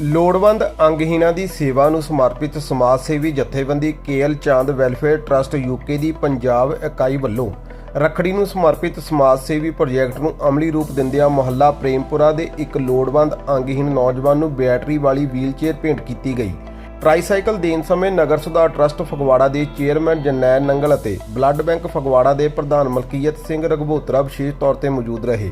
ਲੋੜਵੰਦ ਅੰਗਹੀਣਾਂ ਦੀ ਸੇਵਾ ਨੂੰ ਸਮਰਪਿਤ ਸਮਾਜ ਸੇਵੀ ਜਥੇਬੰਦੀ KL Chand welfare trust UK ਦੀ ਪੰਜਾਬ ਇਕਾਈ ਵੱਲੋਂ ਰੱਖੜੀ ਨੂੰ ਸਮਰਪਿਤ ਸਮਾਜ ਸੇਵੀ ਪ੍ਰੋਜੈਕਟ ਨੂੰ ਅਮਲੀ ਰੂਪ ਦਿੰਦਿਆਂ ਮੁਹੱਲਾ ਪ੍ਰੇਮਪੁਰਾ ਦੇ ਇੱਕ ਲੋੜਵੰਦ ਅੰਗਹੀਣ ਨੌਜਵਾਨ ਨੂੰ ਬੈਟਰੀ ਵਾਲੀ ਵੀਲਚੇਅਰ ਭੇਂਟ ਕੀਤੀ ਗਈ। ਟ੍ਰਾਈਸਾਈਕਲ ਦੇਣ ਸਮੇਂ ਨਗਰ ਸੁਧਾਰ ਟਰਸਟ ਫਗਵਾੜਾ ਦੇ ਚੇਅਰਮੈਨ ਜਰਨੈਲ ਨੰਗਲ ਅਤੇ ਬਲੱਡ ਬੈਂਕ ਫਗਵਾੜਾ ਦੇ ਪ੍ਰਧਾਨ ਮਲਕੀਅਤ ਸਿੰਘ ਰਘਬੋਤਰਾ ਵਿਸ਼ੇਸ਼ ਤੌਰ ਤੇ ਮੌਜੂਦ ਰਹੇ।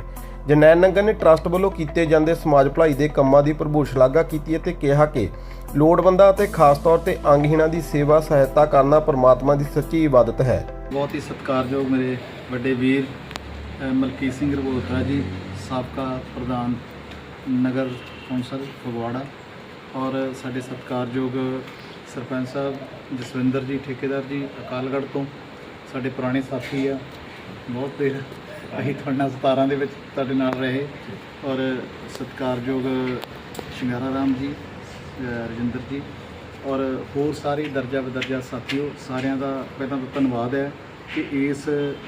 ਜਰਨੈਲ ਨੰਗਲ ਨੇ ਟਰਸਟ ਵੱਲੋਂ ਕੀਤੇ ਜਾਂਦੇ ਸਮਾਜ ਭਲਾਈ ਦੇ ਕੰਮਾਂ ਦੀ ਭਰਪੂਰ ਸ਼ਲਾਘਾ ਕੀਤੀ ਅਤੇ ਕਿਹਾ ਕਿ ਲੋੜਵੰਦਾਂ ਅਤੇ ਖਾਸ ਤੌਰ ਤੇ ਅੰਗਹੀਣਾਂ ਦੀ ਸੇਵਾ ਸਹਾਇਤਾ ਕਰਨਾ ਪਰਮਾਤਮਾ ਦੀ ਸੱਚੀ ਇਬਾਦਤ ਹੈ। ਬਹੁਤ ਹੀ ਸਤਿਕਾਰਯੋਗ ਮੇਰੇ ਵੱਡੇ ਵੀਰ ਮਲਕੀਤ ਸਿੰਘ ਰਘੋਤਰਾ ਜੀ, ਸਾਬਕਾ ਪ੍ਰਧਾਨ ਨਗਰ ਕੌਂਸਲ ਫਗਵਾੜਾ ਔਰ ਸਾਡੇ ਸਤਿਕਾਰਯੋਗ ਸਰਪੰਚ ਸਾਹਿਬ ਜਸਵਿੰਦਰ ਜੀ, ਠੇਕੇਦਾਰ ਜੀ, ਅਕਾਲਗੜ੍ਹ ਤੋਂ ਸਾਡੇ ਪੁਰਾਣੇ ਸਾਥੀ ਆ। ਬਹੁਤ ਦੇਰ ਅਸੀਂ ਤੁਹਾਡੇ ਨਾਲ 17 ਦੇ ਵਿੱਚ ਤੁਹਾਡੇ ਨਾਲ ਰਹੇ ਔਰ ਸਤਿਕਾਰਯੋਗ ਸ਼ਿੰਗਾਰਾ ਰਾਮ ਜੀ ਰਜਿੰਦਰ ਜੀ ਔਰ ਹੋਰ ਸਾਰੇ ਦਰਜਾ ਬਦਰਜਾ ਸਾਥੀਓ, ਸਾਰਿਆਂ ਦਾ ਪਹਿਲਾਂ ਤਾਂ ਧੰਨਵਾਦ ਹੈ ਕਿ ਇਸ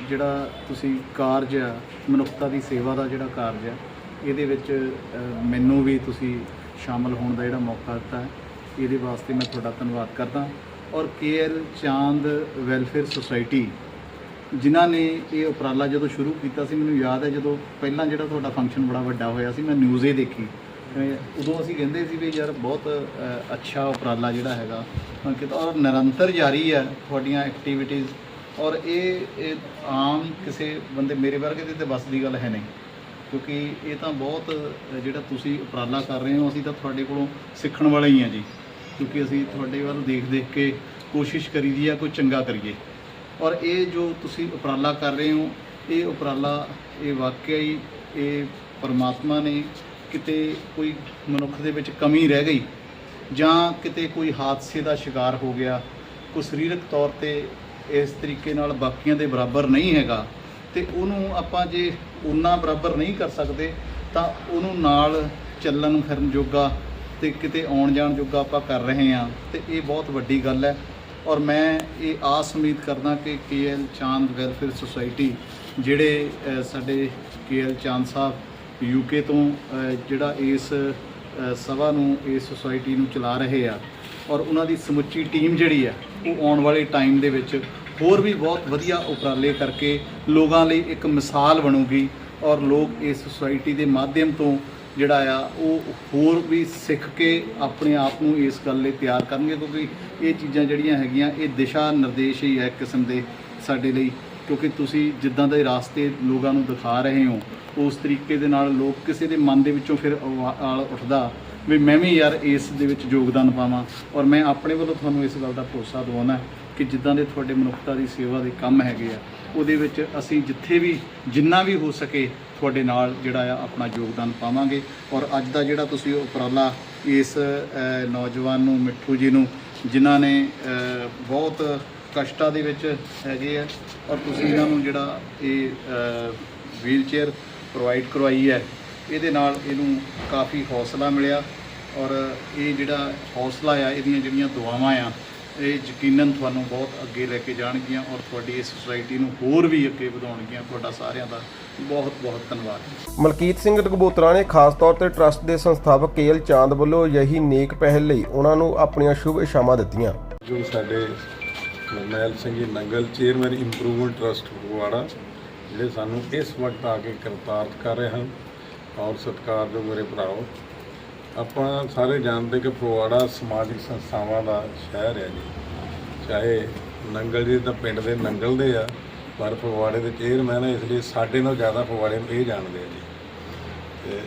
ਜਿਹੜਾ ਤੁਸੀਂ ਕਾਰਜ ਆ, ਮਨੁੱਖਤਾ ਦੀ ਸੇਵਾ ਦਾ ਜਿਹੜਾ ਕਾਰਜ ਆ, ਇਹਦੇ ਵਿੱਚ ਮੈਨੂੰ ਵੀ ਤੁਸੀਂ ਸ਼ਾਮਲ ਹੋਣ ਦਾ ਜਿਹੜਾ ਮੌਕਾ ਦਿੱਤਾ ਇਹਦੇ ਵਾਸਤੇ ਮੈਂ ਤੁਹਾਡਾ ਧੰਨਵਾਦ ਕਰਦਾ ਔਰ ਕੇਐਲ ਚਾਂਦ ਵੈਲਫੇਅਰ ਸੁਸਾਇਟੀ ਜਿਨ੍ਹਾਂ ਨੇ ਇਹ ਉਪਰਾਲਾ ਜਦੋਂ ਸ਼ੁਰੂ ਕੀਤਾ ਸੀ, ਮੈਨੂੰ ਯਾਦ ਹੈ ਜਦੋਂ ਪਹਿਲਾਂ ਜਿਹੜਾ ਤੁਹਾਡਾ ਫੰਕਸ਼ਨ ਬੜਾ ਵੱਡਾ ਹੋਇਆ ਸੀ, ਮੈਂ ਨਿਊਜ਼ ਇਹ ਦੇਖੀ। ਉਦੋਂ ਅਸੀਂ ਕਹਿੰਦੇ ਸੀ ਵੀ ਯਾਰ ਬਹੁਤ ਅੱਛਾ ਉਪਰਾਲਾ ਜਿਹੜਾ ਹੈਗਾ। ਅਹ ਕਿ ਔਰ ਨਿਰੰਤਰ ਜਾਰੀ ਹੈ ਤੁਹਾਡੀਆਂ ਐਕਟੀਵਿਟੀਜ਼ ਔਰ ਇਹ ਆਮ ਕਿਸੇ ਬੰਦੇ ਮੇਰੇ ਵਰਗੇ ਦੇ ਤੇ ਬਸ ਦੀ ਗੱਲ ਹੈ ਨਹੀਂ। ਕਿਉਂਕਿ ਇਹ ਤਾਂ ਬਹੁਤ, ਜਿਹੜਾ ਤੁਸੀਂ ਉਪਰਾਲਾ ਕਰ ਰਹੇ ਹੋ, ਅਸੀਂ ਤਾਂ ਤੁਹਾਡੇ ਕੋਲੋਂ ਸਿੱਖਣ ਵਾਲੇ ਹੀ ਆ ਜੀ। ਕਿਉਂਕਿ ਅਸੀਂ ਤੁਹਾਡੇ ਵੱਲ ਦੇਖ ਦੇਖ ਕੇ ਕੋਸ਼ਿਸ਼ ਕਰੀਦੀ ਆ ਕੋਈ ਚੰਗਾ ਕਰੀਏ। ਔਰ ਇਹ ਜੋ ਤੁਸੀਂ ਉਪਰਾਲਾ ਕਰ ਰਹੇ ਹੋ, ਇਹ ਉਪਰਾਲਾ, ਇਹ ਵਾਕਿਆ ਹੀ ਇਹ ਪਰਮਾਤਮਾ ਨੇ ਕਿਤੇ ਕੋਈ ਮਨੁੱਖ ਦੇ ਵਿੱਚ ਕਮੀ ਰਹਿ ਗਈ ਜਾਂ ਕਿਤੇ ਕੋਈ ਹਾਦਸੇ ਦਾ ਸ਼ਿਕਾਰ ਹੋ ਗਿਆ, ਕੋਈ ਸਰੀਰਕ ਤੌਰ ਤੇ ਇਸ ਤਰੀਕੇ ਨਾਲ ਬਾਕੀਆਂ ਦੇ ਬਰਾਬਰ ਨਹੀਂ ਹੈਗਾ, ਤੇ ਉਹਨੂੰ ਆਪਾਂ ਜੇ ਉਨਾ ਬਰਾਬਰ ਨਹੀਂ ਕਰ ਸਕਦੇ, ਤਾਂ ਉਹਨੂੰ ਨਾਲ ਚੱਲਣ ਫਿਰਨ ਜੋਗਾ ਤੇ ਕਿਤੇ ਆਉਣ ਜਾਣ ਜੋਗਾ ਆਪਾਂ ਕਰ ਰਹੇ ਹਾਂ, ਤੇ ਇਹ ਬਹੁਤ ਵੱਡੀ ਗੱਲ ਹੈ। ਔਰ ਮੈਂ ਇਹ ਆਸ ਉਮੀਦ ਕਰਦਾ ਕਿ ਕੇਐਲ ਚਾਂਦ ਵੈਲਫੇਅਰ ਸੁਸਾਇਟੀ ਜਿਹੜੇ ਅ, ਸਾਡੇ ਕੇਐਲ ਚਾਂਦ ਸਾਹਿਬ ਯੂਕੇ ਤੋਂ ਜਿਹੜਾ ਇਸ ਸਭਾ ਨੂੰ ਇਸ ਸੁਸਾਇਟੀ ਨੂੰ ਚਲਾ ਰਹੇ ਆ ਔਰ ਉਹਨਾਂ ਦੀ ਸਮੁੱਚੀ ਟੀਮ ਜਿਹੜੀ ਆ ਉਹ ਆਉਣ ਵਾਲੇ ਟਾਈਮ ਦੇ ਵਿੱਚ ਹੋਰ ਵੀ ਬਹੁਤ ਵਧੀਆ ਉਪਰਾਲੇ ਕਰਕੇ ਲੋਕਾਂ ਲਈ ਇੱਕ ਮਿਸਾਲ ਬਣੂਗੀ ਔਰ ਲੋਕ ਇਸ ਸੁਸਾਇਟੀ ਦੇ ਮਾਧਿਅਮ ਤੋਂ ਜਿਹੜਾ ਆ, ਉਹ ਹੋਰ ਵੀ ਸਿੱਖ ਕੇ ਆਪਣੇ ਆਪ ਨੂੰ ਇਸ ਗੱਲ ਲਈ ਤਿਆਰ ਕਰਨਗੇ, ਕਿਉਂਕਿ ਇਹ ਚੀਜ਼ਾਂ ਜਿਹੜੀਆਂ ਹੈਗੀਆਂ, ਇਹ ਦਿਸ਼ਾ ਨਿਰਦੇਸ਼ ਹੀ ਹੈ ਇੱਕ ਕਿਸਮ ਦੇ ਸਾਡੇ ਲਈ, ਕਿਉਂਕਿ ਤੁਸੀਂ ਜਿੱਦਾਂ ਦੇ ਰਾਸਤੇ ਲੋਕਾਂ ਨੂੰ ਦਿਖਾ ਰਹੇ ਹੋ, ਉਸ ਤਰੀਕੇ ਦੇ ਨਾਲ ਲੋਕ ਕਿਸੇ ਦੇ ਮਨ ਦੇ ਵਿੱਚੋਂ ਫਿਰ ਆਲ ਉੱਠਦਾ ਵੀ ਮੈਂ ਵੀ ਯਾਰ ਇਸ ਦੇ ਵਿੱਚ ਯੋਗਦਾਨ ਪਾਵਾਂ, ਔਰ ਮੈਂ ਆਪਣੇ ਵੱਲੋਂ ਤੁਹਾਨੂੰ ਇਸ ਗੱਲ ਦਾ ਭਰੋਸਾ ਦਿਵਾਉਣਾ ਕਿ ਜਿੱਦਾਂ ਦੇ ਤੁਹਾਡੇ ਮਨੁੱਖਤਾ ਦੀ ਸੇਵਾ ਦੇ ਕੰਮ ਹੈਗੇ ਆ ਉਹਦੇ ਵਿੱਚ ਅਸੀਂ ਜਿੱਥੇ ਵੀ, ਜਿੰਨਾ ਵੀ ਹੋ ਸਕੇ ਤੁਹਾਡੇ ਨਾਲ ਜਿਹੜਾ ਆ ਆਪਣਾ ਯੋਗਦਾਨ ਪਾਵਾਂਗੇ। ਔਰ ਅੱਜ ਦਾ ਜਿਹੜਾ ਤੁਸੀਂ ਉਪਰਾਲਾ ਇਸ ਨੌਜਵਾਨ ਨੂੰ, ਮਿੱਠੂ ਜੀ ਨੂੰ, ਜਿਨ੍ਹਾਂ ਨੇ ਬਹੁਤ ਕਸ਼ਟਾਂ ਦੇ ਵਿੱਚ ਹੈਗੇ ਆ, ਔਰ ਤੁਸੀਂ ਇਹਨਾਂ ਨੂੰ ਜਿਹੜਾ ਇਹ ਵੀਲਚੇਅਰ ਪ੍ਰੋਵਾਈਡ ਕਰਵਾਈ ਹੈ, ਇਹਦੇ ਨਾਲ ਇਹਨੂੰ ਕਾਫੀ ਹੌਸਲਾ ਮਿਲਿਆ। ਔਰ ਇਹ ਜਿਹੜਾ ਹੌਸਲਾ ਆ, ਇਹਦੀਆਂ ਜਿਹੜੀਆਂ ਦੁਆਵਾਂ ਆ ਇਹ ਯਕੀਨਨ ਤੁਹਾਨੂੰ ਬਹੁਤ ਅੱਗੇ ਲੈ ਕੇ ਜਾਣਗੀਆਂ ਔਰ ਤੁਹਾਡੀ ਇਸ ਸੁਸਾਇਟੀ ਨੂੰ ਹੋਰ ਵੀ ਅੱਗੇ ਵਧਾਉਣਗੀਆਂ। ਤੁਹਾਡਾ ਸਾਰਿਆਂ ਦਾ ਬਹੁਤ ਬਹੁਤ ਧੰਨਵਾਦ। ਮਲਕੀਤ ਸਿੰਘ ਰਘਬੋਤਰਾ ਨੇ ਖਾਸ ਤੌਰ ਤੇ ਟਰਸਟ ਦੇ ਸੰਸਥਾਪਕ ਕੇਐਲ ਚਾਂਦ ਵੱਲੋਂ ਯਹੀ ਨੇਕ ਪਹਿਲ ਲਈ ਉਹਨਾਂ ਨੂੰ ਆਪਣੀਆਂ ਸ਼ੁਭ ਇਛਾਵਾਂ ਦਿੱਤੀਆਂ। ਜੋ ਸਾਡੇ Narnail Singh ji Nangal chairman improvement trust Phagwara ਜਿਹੜੇ ਸਾਨੂੰ ਇਸ ਵਕਤ ਆ ਕੇ ਕਰਤਾਰਤ ਕਰ ਰਹੇ ਹਨ ਔਰ ਸਤਿਕਾਰਯੋਗ ਮੇਰੇ ਭਰਾਓ ਆਪਾਂ ਸਾਰੇ ਜਾਣਦੇ ਕਿ ਫਗਵਾੜਾ ਸਮਾਜਿਕ ਸੰਸਥਾਵਾਂ ਦਾ ਸ਼ਹਿਰ ਹੈ ਜੀ। ਚਾਹੇ ਨੰਗਲ ਜੀ ਤਾਂ ਪਿੰਡ ਦੇ ਨੰਗਲ ਦੇ ਆ, ਪਰ ਫਗਵਾੜੇ ਦੇ ਚੇਅਰਮੈਨ ਹੈ ਇਸ ਲਈ ਸਾਡੇ ਨਾਲ ਜ਼ਿਆਦਾ ਫਗਵਾੜੇ ਨੂੰ ਇਹ ਜਾਣਦੇ ਆ ਜੀ। ਤੇ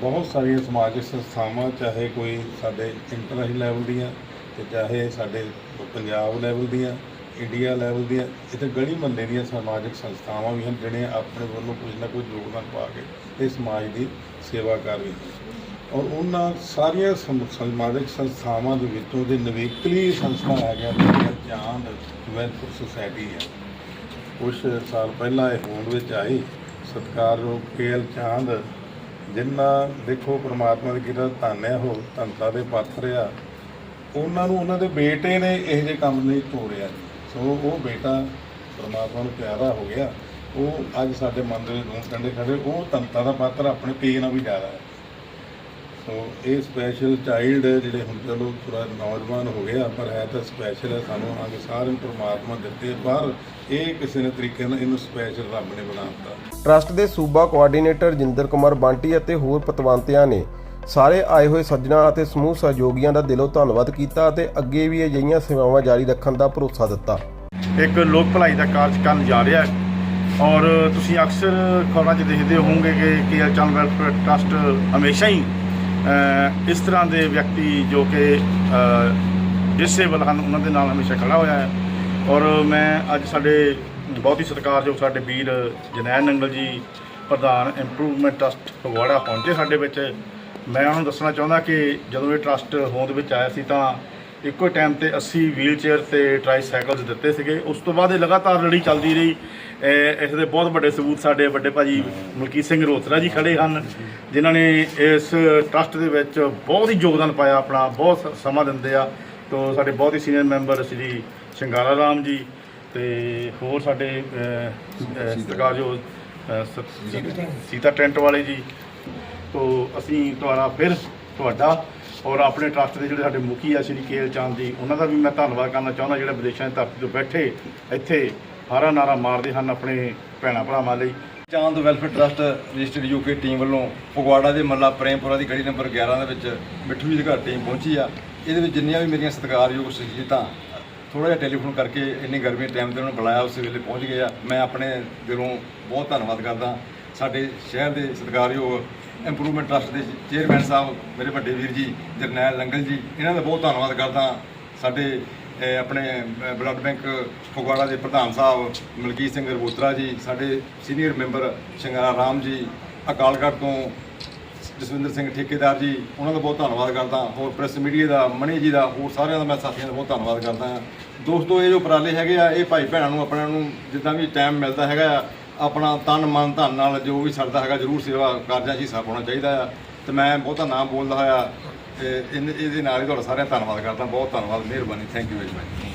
ਬਹੁਤ ਸਾਰੀਆਂ ਸਮਾਜਿਕ ਸੰਸਥਾਵਾਂ, ਚਾਹੇ ਕੋਈ ਸਾਡੇ ਇੰਟਰਨੈਸ਼ਨਲ ਲੈਵਲ ਦੀਆਂ ਤੇ ਚਾਹੇ ਸਾਡੇ ਪੰਜਾਬ ਲੈਵਲ ਦੀਆਂ ਇੰਡੀਆ ਲੈਵਲ ਦੀਆਂ, ਇੱਥੇ ਗਲੀ ਮਹੱਲੇ ਦੀਆਂ ਸਮਾਜਿਕ ਸੰਸਥਾਵਾਂ ਵੀ ਹਨ, ਜਿਹੜੀਆਂ ਆਪਣੇ ਵੱਲੋਂ ਕੁਝ ਨਾ ਕੁਝ ਯੋਗਦਾਨ ਪਾ ਕੇ ਇਹ ਸਮਾਜ ਦੀ ਸੇਵਾ ਕਰ ਰਹੀਆਂ ਹਨ ਔਰ ਉਹਨਾਂ ਸਾਰੀਆਂ ਸਮ- ਸਮਾਜਿਕ ਸੰਸਥਾਵਾਂ ਦੇ ਵਿੱਚੋਂ ਜੇ ਨਵੇਕਲੀ ਸੰਸਥਾ ਹੈਗਾ ਜਿਹੜੀ ਚਾਂਦ ਵੈਲਫੇਅਰ ਸੁਸਾਇਟੀ ਹੈ ਕੁਝ ਸਾਲ ਪਹਿਲਾਂ ਇਹ ਹੋਂਦ ਵਿੱਚ ਆਈ ਸਤਿਕਾਰਯੋਗ ਕੇਐਲ ਚਾਂਦ ਜਿਨ੍ਹਾਂ ਦੇਖੋ ਪ੍ਰਮਾਤਮਾ ਦੀ ਕਿਰਪਾ ਧੰਨ ਹੈ ਉਹ, ਧੰਨਤਾ ਦੇ ਪਾਤਰ ਆ। ਉਹਨਾਂ ਨੂੰ, ਉਹਨਾਂ ਦੇ ਬੇਟੇ ਨੇ ਇਹੋ ਜਿਹੇ ਕੰਮ ਲਈ ਤੋੜਿਆ। ਸੋ ਉਹ ਬੇਟਾ ਪਰਮਾਤਮਾ ਨੂੰ ਪਿਆਰਾ ਹੋ ਗਿਆ। ਉਹ ਅੱਜ ਸਾਡੇ ਮਨ ਦੇ ਵਿੱਚ ਰੂਮ ਕੰਡੇ ਖੜੇ, ਉਹ ਧੰਨਤਾ ਦਾ ਪਾਤਰ ਆਪਣੇ ਪੇ ਨਾਲ ਵੀ ਜ਼ਿਆਦਾ ਹੈ ਉਹ ਇਹ ਸਪੈਸ਼ਲ ਚਾਈਲਡ ਜਿਹੜੇ ਹੁਣ ਚਲੋ ਥੋੜਾ ਨੌਜਵਾਨ ਹੋ ਗਿਆ ਪਰ ਹੈ ਤਾਂ ਸਪੈਸ਼ਲ ਹੈ ਸਾਨੂੰ ਆ ਕੇ ਸਾਰਿਆਂ ਨੂੰ ਪਰਮਾਤਮਾ ਦਿੱਤੇ ਪਰ ਇਹ ਕਿਸੇ ਨੇ ਤਰੀਕੇ ਨਾਲ ਇਹਨੂੰ ਸਪੈਸ਼ਲ ਰੱਬ ਨੇ ਬਣਾ ਦਿੱਤਾ। ਟਰੱਸਟ ਦੇ ਸੂਬਾ ਕੋਆਰਡੀਨੇਟਰ ਜਿੰਦਰ ਕੁਮਾਰ ਬਾਂਟੀ ਅਤੇ ਹੋਰ ਪਤਵੰਤਿਆਂ ਨੇ ਸਾਰੇ ਆਏ ਹੋਏ ਸੱਜਣਾ ਅਤੇ ਸਮੂਹ ਸਹਿਯੋਗੀਆਂ ਦਾ ਦਿਲੋਂ ਧੰਨਵਾਦ ਕੀਤਾ ਅਤੇ ਅੱਗੇ ਵੀ ਅਜਿਹੀਆਂ ਸੇਵਾਵਾਂ ਜਾਰੀ ਰੱਖਣ ਦਾ ਭਰੋਸਾ ਦਿੱਤਾ। ਇੱਕ ਲੋਕ ਭਲਾਈ ਦਾ ਕਾਰਜ ਕਰਨ ਜਾ ਰਿਹਾ ਹੈ ਔਰ ਤੁਸੀਂ ਅਕਸਰ ਖਬਰਾਂ 'ਚ ਦੇਖਦੇ ਹੋਵੋਗੇ ਕਿ ਕੇਐਲ ਚੰਦ ਵੈਲਫੇਅਰ ਟਰਸਟ ਹਮੇਸ਼ਾ ਹੀ ਇਸ ਤਰ੍ਹਾਂ ਦੇ ਵਿਅਕਤੀ ਜੋ ਕਿ ਡਿਸੇਬਲ ਹਨ, ਉਹਨਾਂ ਦੇ ਨਾਲ ਹਮੇਸ਼ਾ ਖੜਾ ਹੋਇਆ ਹੈ। ਔਰ ਮੈਂ ਅੱਜ ਸਾਡੇ ਬਹੁਤ ਹੀ ਸਤਿਕਾਰਯੋਗ ਸਾਡੇ ਵੀਰ ਜਨੈਨ ਨੰਗਲ ਜੀ, ਪ੍ਰਧਾਨ ਇੰਪਰੂਵਮੈਂਟ ਟਰਸਟ ਫਗਵਾੜਾ ਪਹੁੰਚੇ ਸਾਡੇ ਵਿੱਚ। ਮੈਂ ਉਹਨਾਂ ਨੂੰ ਦੱਸਣਾ ਚਾਹੁੰਦਾ ਕਿ ਜਦੋਂ ਇਹ ਟਰਸਟ ਹੋਂਦ ਵਿੱਚ ਆਇਆ ਸੀ ਤਾਂ ਇੱਕੋ ਟਾਈਮ ਤੇ 80 ਵੀਲਚੇਅਰ ਤੇ ਟ੍ਰਾਈਸਾਈਕਲਸ ਦਿੱਤੇ ਸੀਗੇ। ਉਸ ਤੋਂ ਬਾਅਦ ਇਹ ਲਗਾਤਾਰ ਲੜੀ ਚੱਲਦੀ ਰਹੀ। ਇਸ ਦੇ ਬਹੁਤ ਵੱਡੇ ਸਬੂਤ ਸਾਡੇ ਵੱਡੇ ਭਾਜੀ ਮਲਕੀਤ ਸਿੰਘ ਰੋਤਰਾ ਜੀ ਖੜੇ ਹਨ ਜਿਨ੍ਹਾਂ ਨੇ ਇਸ ਟਰਸਟ ਦੇ ਵਿੱਚ ਬਹੁਤ ਹੀ ਯੋਗਦਾਨ ਪਾਇਆ ਆਪਣਾ ਬਹੁਤ ਸਮਾਂ ਦਿੰਦੇ ਆ। ਤੋਂ ਸਾਡੇ ਬਹੁਤ ਹੀ ਸੀਨੀਅਰ ਮੈਂਬਰ ਸ੍ਰੀ ਸ਼ਿੰਗਾਰਾ ਰਾਮ ਜੀ ਤੇ ਹੋਰ ਸਾਡੇ ਅਹ, ਅਹ, ਸੀਤਾ ਟੈਂਟ ਵਾਲੇ ਜੀ। ਤੋਂ ਅਸੀਂ ਤੁਹਾਡਾ ਫਿਰ ਤੁਹਾਡਾ ਔਰ ਆਪਣੇ ਟਰਸਟ ਦੇ ਜਿਹੜੇ ਸਾਡੇ ਮੁਖੀ ਆ, ਸ਼੍ਰੀ ਕੇਲ ਚਾਂਦ ਜੀ, ਉਹਨਾਂ ਦਾ ਵੀ ਮੈਂ ਧੰਨਵਾਦ ਕਰਨਾ ਚਾਹੁੰਦਾ, ਜਿਹੜੇ ਵਿਦੇਸ਼ਾਂ ਦੀ ਧਰਤੀ ਤੋਂ ਬੈਠੇ, ਇੱਥੇ ਹਾਰਾ ਨਾਰਾ ਮਾਰਦੇ ਹਨ ਆਪਣੇ ਭੈਣਾਂ ਭਰਾਵਾਂ ਲਈ। Chand welfare trust registered UK team ਵੱਲੋਂ ਫਗਵਾੜਾ ਦੇ ਮੱਲਾ ਪ੍ਰੇਮਪੁਰਾ ਦੀ ਗਲੀ ਨੰਬਰ 11 ਦੇ ਵਿੱਚ ਮਿੱਠੂ ਜੀ ਦੇ ਘਰ ਟੀਮ ਪਹੁੰਚੀ ਆ। ਇਹਦੇ ਵਿੱਚ ਜਿੰਨੀਆਂ ਵੀ ਮੇਰੀਆਂ ਸਤਿਕਾਰਯੋਗ ਸ਼ਖਸੀਅਤਾਂ ਥੋੜਾ ਜਿਹਾ ਟੈਲੀਫੋਨ ਕਰਕੇ ਇੰਨੀ ਗਰਮੀ ਟਾਈਮ ਤੇ ਉਹਨਾਂ ਨੂੰ ਬੁਲਾਇਆ ਉਸੇ ਵੇਲੇ ਪਹੁੰਚ ਗਏ ਆ। ਮੈਂ ਆਪਣੇ ਦਿਲੋਂ ਬਹੁਤ ਧੰਨਵਾਦ ਕਰਦਾ। ਸਾਡੇ ਸ਼ਹਿਰ ਦੇ ਸਤਿਕਾਰਯੋਗ ਇੰਪਰੂਵਮੈਂਟ ਟਰਸਟ ਦੇ ਚੇਅਰਮੈਨ ਸਾਹਿਬ, ਮੇਰੇ ਵੱਡੇ ਵੀਰ ਜੀ, ਜਰਨੈਲ ਲੰਗਲ ਜੀ, ਇਹਨਾਂ ਦਾ ਬਹੁਤ ਧੰਨਵਾਦ ਕਰਦਾ ਸਾਡੇ ਆਪਣੇ ਬਲੱਡ ਬੈਂਕ ਫਗਵਾੜਾ ਦੇ ਪ੍ਰਧਾਨ ਸਾਹਿਬ, ਮਲਕੀਤ ਸਿੰਘ ਰਬੂਤਰਾ ਜੀ, ਸਾਡੇ ਸੀਨੀਅਰ ਮੈਂਬਰ ਸ਼ਿੰਗਾਰਾ ਰਾਮ ਜੀ, ਅਕਾਲਗੜ੍ਹ ਤੋਂ ਜਸਵਿੰਦਰ ਸਿੰਘ ਠੇਕੇਦਾਰ ਜੀ, ਉਹਨਾਂ ਦਾ ਬਹੁਤ ਧੰਨਵਾਦ ਕਰਦਾ ਹੋਰ ਪ੍ਰੈਸ ਮੀਡੀਆ ਦਾ ਮਣੀ ਜੀ ਦਾ, ਹੋਰ ਸਾਰਿਆਂ ਦਾ ਮੈਂ ਸਾਥੀਆਂ ਦਾ ਬਹੁਤ ਧੰਨਵਾਦ ਕਰਦਾ ਹਾਂ। ਦੋਸਤੋ, ਇਹ ਜੋ ਉਪਰਾਲੇ ਹੈਗੇ ਆ, ਇਹ ਭਾਈ ਭੈਣਾਂ ਨੂੰ, ਆਪਣਿਆਂ ਨੂੰ ਜਿੱਦਾਂ ਵੀ ਟਾਈਮ ਮਿਲਦਾ ਹੈਗਾ ਆ ਆਪਣਾ ਤਨ, ਮਨ, ਧਨ ਨਾਲ ਜੋ ਵੀ ਸਰਦਾ ਹੈਗਾ ਜ਼ਰੂਰ ਸੇਵਾ ਕਾਰਜਾਂ 'ਚ ਹਿੱਸਾ ਪਾਉਣਾ ਚਾਹੀਦਾ ਆ। ਤੇ ਮੈਂ ਬਹੁਤਾ ਨਾਮ ਬੋਲਦਾ ਹੋਇਆ, ਤੇ ਇਹਨ- ਇਹਦੇ ਨਾਲ ਹੀ ਤੁਹਾਡਾ ਸਾਰਿਆਂ ਦਾ ਧੰਨਵਾਦ ਕਰਦਾ। ਬਹੁਤ ਧੰਨਵਾਦ, ਮਿਹਰਬਾਨੀ ਥੈਂਕ ਯੂ ਵੈਰੀ ਮਚ